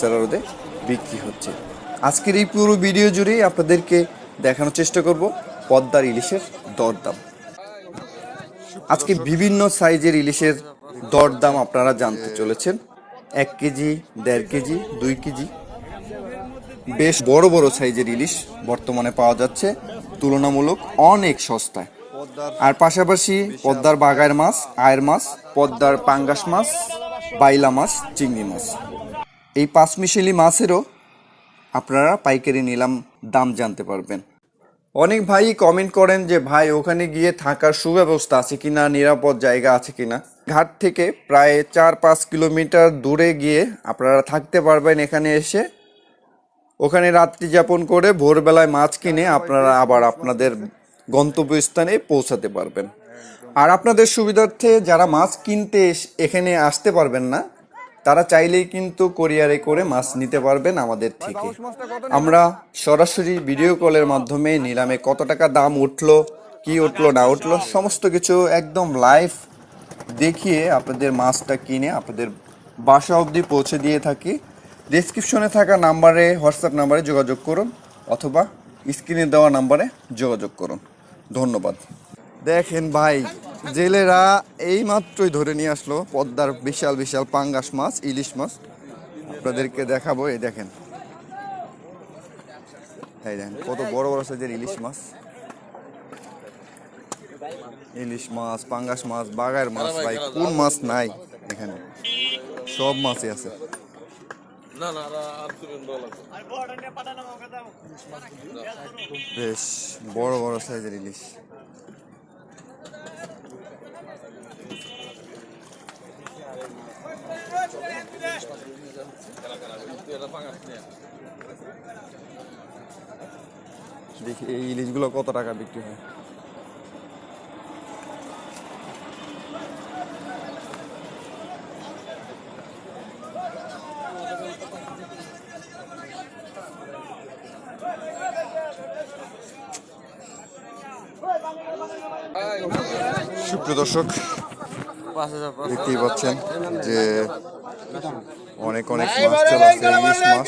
সেলারোদে বিক্রি হচ্ছে। আজকের এই পুরো ভিডিও জুড়েই আপনাদেরকে দেখানোর চেষ্টা করব পদ্মার ইলিশের দরদাম। আজকে বিভিন্ন সাইজের ইলিশের দরদাম আপনারা জানতে চলেছেন। এক কেজি, দেড় কেজি, দুই কেজি। বেশ বড় বড় সাইজের ইলিশ বর্তমানে পাওয়া যাচ্ছে। তুলনামূলক অনেক সস্তায়। আর পাশাপাশি পদ্মার বাগায়ের মাছ আয়ের মাছ, পদ্মার পাঙ্গাস মাছ, বাইলা মাছ, চিংড়ি মাছ। এই পাঁচমিশেলি মাছেরও আপনারা পাইকারি নিলাম দাম জানতে পারবেন। অনেক ভাই কমেন্ট করেন যে, ভাই, ওখানে গিয়ে থাকার সুব্যবস্থা আছে কিনা? নিরাপদ জায়গা আছে কিনা? ঘাট থেকে প্রায় চার পাঁচ কিলোমিটার দূরে গিয়ে আপনারা থাকতে পারবেন এখানে এসে। ওখানে রাত্রি যাপন করে ভোরবেলায় মাছ কিনে আপনারা আবার আপনাদের গন্তব্যস্থানে পৌঁছাতে পারবেন। আর আপনাদের সুবিধার্থে যারা মাছ কিনতে এখানে আসতে পারবেন না তারা চাইলেই কিন্তু কোরিয়ারে করে মাছ নিতে পারবেন আমাদের থেকে। আমরা সরাসরি ভিডিও কলের মাধ্যমে নিলামে কত টাকা দাম উঠল, কি উঠল, না উঠল, সমস্ত কিছু একদম লাইভ দেখিয়ে আপনাদের মাছটা কিনে আপনাদের বাসা অবধি পৌঁছে দিয়ে থাকি। ডেসক্রিপশনে থাকা নাম্বারে, হোয়াটসঅ্যাপ নাম্বারে যোগাযোগ করুন অথবা স্ক্রিনে দেওয়া নাম্বারে যোগাযোগ করুন। ধন্যবাদ। দেখেন ভাই জেলেরা এই মাত্রই ধরে নিয়ে আসলো পদ্মার বিশাল বিশাল পাঙ্গাস মাছ ইলিশ মাছ। আপনাদেরকে দেখাবো এই দেখেন। এই দেখেন কত বড় বড় সাইজের ইলিশ মাছ। ইলিশ মাছ পাঙ্গাস মাছ বাগার মাছ ভাই কোন মাছ নাই এখানে? সব মাছই আছে। বেশ বড় বড় সাইজের ইলিশ। দেখি এই ইলিশগুলো কত টাকা বিক্রি হয়? সুপ্রিয় দর্শক দেখতেই পাচ্ছেন যে অনেক অনেক মাছ চলে আসছে ইলিশ মাছ।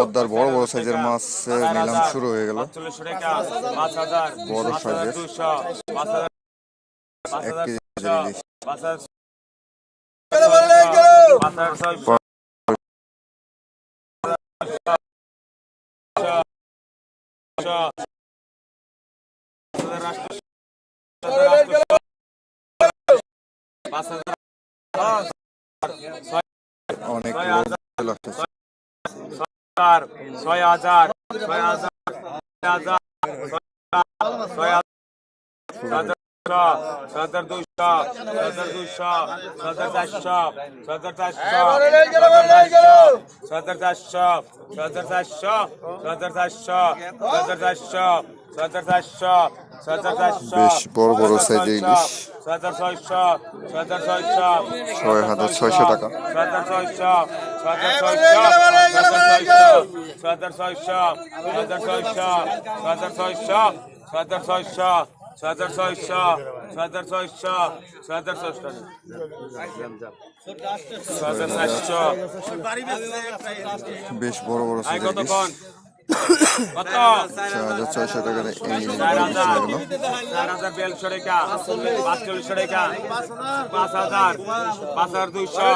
পদ্মার বড় বড় সাইজের মাছ নিলাম শুরু হয়ে গেল। বড় সাইজের রাষ্ট্র হাজার ছয় হাজার ছয় হাজার ছয় হাজার ছয় হাজার দুইশো ছয় হাজার চারশো ছয় হাজার চারশো ছয় হাজার চারশো ছয় হাজার চারশো ছয় হাজার চারশো ছয় হাজার চারশো ছয় হাজার চারশো ছয় হাজার চারশো বেশ বড় বড় সাইজের ইলিশ ছয় হাজার ছয়শো ছয় হাজার ছয়শো ছয় হাজার ছয়শো টাকা ছয় হাজার ছয়শো ছয় হাজার ছয়শো ছয় হাজার ছয়শো ছয় হাজার ছয়শো ছয় হাজার ছয়শো ছয় হাজার ছয়শো ছয় হাজার ছয়শো ছয় হাজার ছয়শো ছয় হাজার ছয়শো ছয় হাজার চারশো বেশ বড় বড় আই সাইজের কত ইলিশ কোন? কত? চার হাজার। ছয়শো চার হাজার বিয়াল্লিশশো টাকা পাঁচচল্লিশশো টাকা পাঁচ হাজার পাঁচ হাজার দুইশো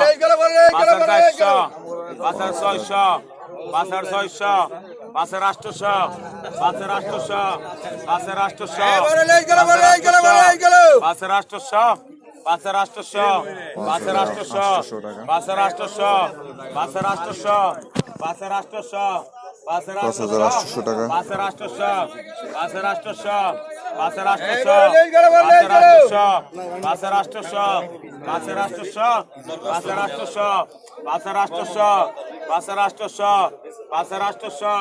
পাঁচ হাজার চারশো পাঁচ হাজার ছয়শো পাঁচ হাজার ছয়শো পাঁচ হাজার আটশোশো পাঁচ হাজার আটশোশো পাঁচ হাজার আটশোশো পাঁচ হাজার আটশোশো পাঁচ হাজার আটশোশো পাঁচ হাজার আটশোশো পাঁচ হাজার আটশোশো পাঁচ হাজার আটশোশো পাঁচ হাজার আটশোশো পাঁচ হাজার পাঁচ হাজার আটশোশো টাকা পাঁচ হাজার আটশোশো পাঁচ হাজার আটশোশো পাঁচ হাজার আটশোশো পাঁচ হাজার আটশোশো পাঁচ হাজার আটশোশো পাঁচ হাজার আটশোশো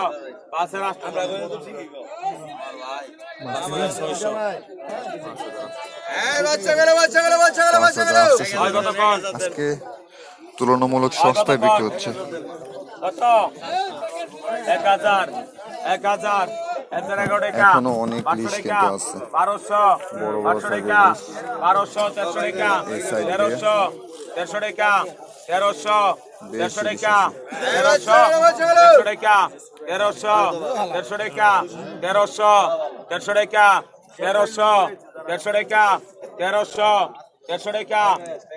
আজকে তুলনামূলক সস্তায় বিক্রি হচ্ছে। তেরোশো টাকা তেরোশো তেরোশো টাকা তেরোশো তেরোশো টাকা তেরোশো, দেড়শো টাকা তেরোশো দেড়শো টাকা, তেরোশো, দেড়শো টাকা, তেরোশো, দেড়শো টাকা,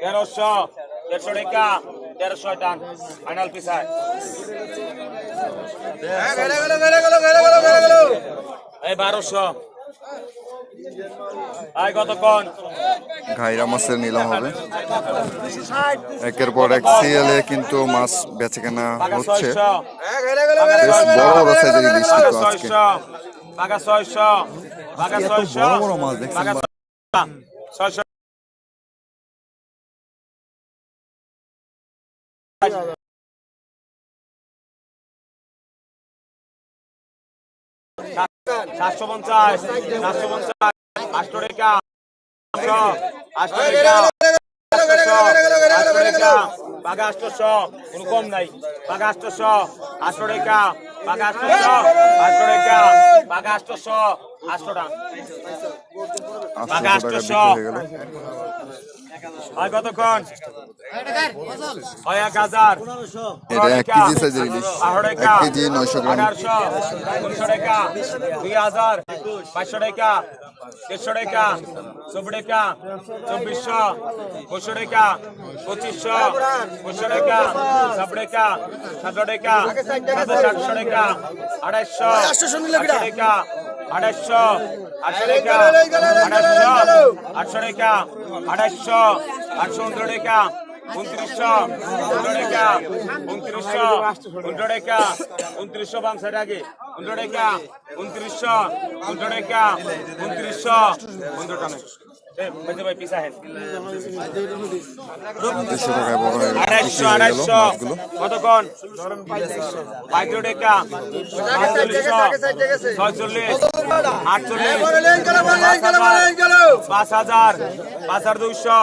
তেরোশো, দেড়শো টাকা, তেরোশো টান, ফাইনাল পিসায় এই বারোশো। আয় কতক্ষণ? ঘাইরা মাছের নিলাম হবে। একের পর এক সিরিয়ালে কিন্তু মাছ বেচে কেনা হচ্ছে। বেশ বড় বড় সাইজের ইলিশ কিন্তু আজকে। ছয়শো বাঘা ছয়শো বাঘা এত বড় বড় মাছ দেখছেন বাঘা বা- ছয়শো। সাতশো পঞ্চাশ সাতশো পঞ্চাশ আটশো টাকা আটশো বাঘা আটশোশো কোনো কম নাই বাঘা আটশোশো আটশো টাকা বাঘা আটশোশো আটশো টাকা বাঘা আটশো আটশো টাকা হয়ে গেল হয় কতক্ষণ? হয় এক হাজার। এটা এক কেজি সাইজের ইলিশ। এক কেজি নয়শো গ্রাম। আঠারোশো উনিশশো টাকা। দুই হাজার। বাইশশো টাকা। দেড়শো টাকা। চব্বিশ টাকা। চব্বিশশো। পঁচিশশো টাকা। পঁচিশশো। পঁচিশশো টাকা। ছাব্বিশ টাকা। সাতশো টাকা। সাতশো টাকা। আড়াইশো। টাকা। আড়াইশো আটশো টাকা আড়াইশো আটশো টাকা আড়াইশো আটশো উনত্রিশ টাকা উনত্রিশশো উনত্রিশ টাকা উনত্রিশশো উনত্রিশ টাকা উনত্রিশশো বাংশের আগে উনত্রিশ টাকা উনত্রিশশো উনত্রিশ টাকা উনত্রিশশো উনত্রিশ দেড়শো টাকায় বড় হয়ে আড়াইশো হয়ে আড়াইশো। কতক্ষণ? পঁয়ত্রিশ টাকা ছয়চল্লিশ আটচল্লিশ পাঁচ হাজার পাঁচ হাজার দুইশো।